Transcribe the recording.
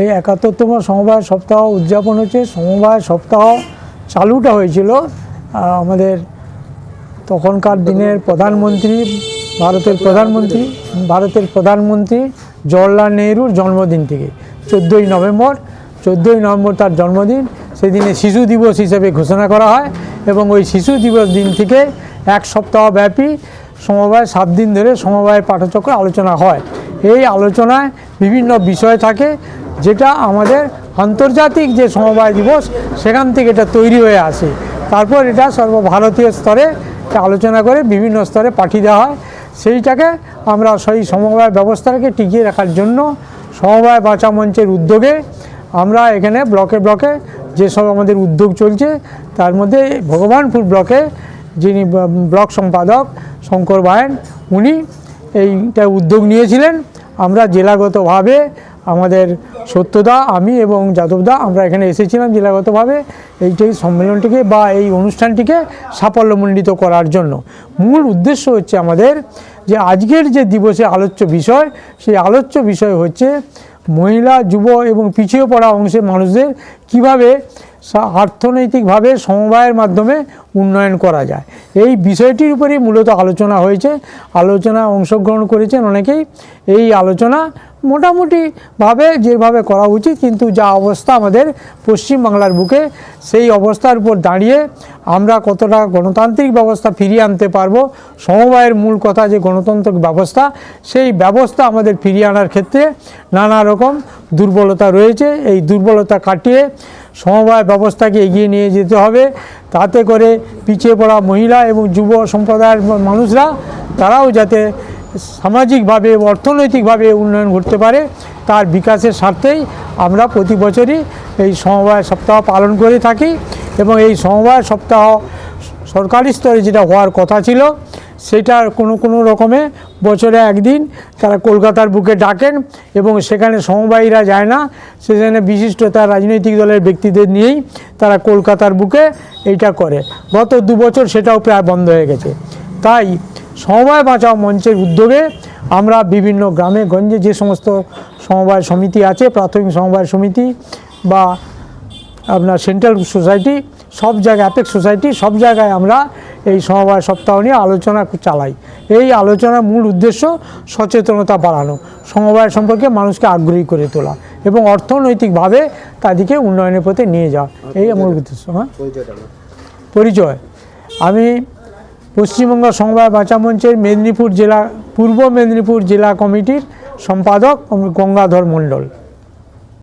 এই একাত্তরতম সমবায় সপ্তাহ উদযাপন হচ্ছে সমবায় সপ্তাহ চালুটা হয়েছিল। আমাদের তখনকার দিনের প্রধানমন্ত্রী, ভারতের প্রধানমন্ত্রী ভারতের প্রধানমন্ত্রী জওয়াহরলাল নেহরুর জন্মদিন থেকে, চোদ্দোই নভেম্বর চোদ্দোই নভেম্বর তার জন্মদিন। সেদিনে শিশু দিবস হিসেবে ঘোষণা করা হয় এবং ওই শিশু দিবস দিন থেকে এক সপ্তাহ ব্যাপী সমবায়, সাত দিন ধরে সমবায় পাঠচক্র আলোচনা হয়। এই আলোচনায় বিভিন্ন বিষয় থাকে। যেটা আমাদের আন্তর্জাতিক যে সমবায় দিবস, সেখান থেকে এটা তৈরি হয়ে আসে। তারপর এটা সর্বভারতীয় স্তরে আলোচনা করে বিভিন্ন স্তরে পাঠিয়ে দেওয়া হয়। সেইটাকে আমরা সেই সমবায় ব্যবস্থাটাকে টিকিয়ে রাখার জন্য সমবায় বাঁচা মঞ্চের উদ্যোগে আমরা এখানে ব্লকে ব্লকে যেসব আমাদের উদ্যোগ চলছে, তার মধ্যে ভগবানপুর ব্লকে যিনি ব্লক সম্পাদক শঙ্কর বায়েন, উনি এইটা উদ্যোগ নিয়েছিলেন। আমরা জেলাগতভাবে আমাদের সত্যদা, আমি এবং যাদবদা আমরা এখানে এসেছিলাম জেলাগতভাবে। এইটাই সম্মেলনটিকে বা এই অনুষ্ঠানটিকে সাফল্যমণ্ডিত করার জন্য। মূল উদ্দেশ্য হচ্ছে আমাদের যে আজকের যে দিবসে আলোচ্য বিষয়, সেই আলোচ্য বিষয় হচ্ছে মহিলা, যুব এবং পিছিয়ে পড়া অংশের মানুষদের কীভাবে অর্থনৈতিকভাবে সমবায়ের মাধ্যমে উন্নয়ন করা যায়। এই বিষয়টির উপরেই মূলত আলোচনা হয়েছে। আলোচনা অংশগ্রহণ করেছেন অনেকেই। এই আলোচনা মোটামুটিভাবে যেভাবে করা উচিত, কিন্তু যা অবস্থা আমাদের পশ্চিমবাংলার বুকে, সেই অবস্থার উপর দাঁড়িয়ে আমরা কতটা গণতান্ত্রিক ব্যবস্থা ফিরিয়ে আনতে পারব, সমবায়ের মূল কথা যে গণতান্ত্রিক ব্যবস্থা, সেই ব্যবস্থা আমাদের ফিরিয়ে আনার ক্ষেত্রে নানা রকম দুর্বলতা রয়েছে। এই দুর্বলতা কাটিয়ে সমবায় ব্যবস্থাকে এগিয়ে নিয়ে যেতে হবে। তাতে করে পিছিয়ে পড়া মহিলা এবং যুব সম্প্রদায়ের মানুষরা, তারাও যাতে সামাজিকভাবে, অর্থনৈতিকভাবে উন্নয়ন ঘটতে পারে, তার বিকাশের স্বার্থেই আমরা প্রতি বছরই এই সমবায় সপ্তাহ পালন করে থাকি এবং এই সমবায় সপ্তাহ সরকারি স্তরে যেটা হওয়ার কথা ছিল সেটা কোনো কোনো রকমে বছরে একদিন তারা কলকাতার বুকে ডাকেন এবং সেখানে সমবায়ীরা যায় না, সেখানে বিশিষ্ট তার রাজনৈতিক দলের ব্যক্তিদের নিয়েই তারা কলকাতার বুকে এইটা করে। গত দু বছর সেটাও প্রায় বন্ধ হয়ে গেছে। তাই সমবায় বাঁচাও মঞ্চের উদ্যোগে আমরা বিভিন্ন গ্রামে গঞ্জে যে সমস্ত সমবায় সমিতি আছে প্রাথমিক সমবায় সমিতি বা আপনার সেন্ট্রাল সোসাইটি সব জায়গায় অ্যাপেক্স সোসাইটি সব জায়গায় আমরা এই সমবায় সপ্তাহ নিয়ে আলোচনা চালাই। এই আলোচনার মূল উদ্দেশ্য সচেতনতা বাড়ানো সমবায় সম্পর্কে মানুষকে আগ্রহী করে তোলা এবং অর্থনৈতিকভাবে তাদেরকে উন্নয়নের পথে নিয়ে যাওয়া। এই মূল উদ্দেশ্য হ্যাঁ? পরিচয়। আমি পশ্চিমবঙ্গ সংবাদ বাঁচা মঞ্চের মেদিনীপুর জেলা পূর্ব মেদিনীপুর জেলা কমিটির সম্পাদক গঙ্গাধর মণ্ডল।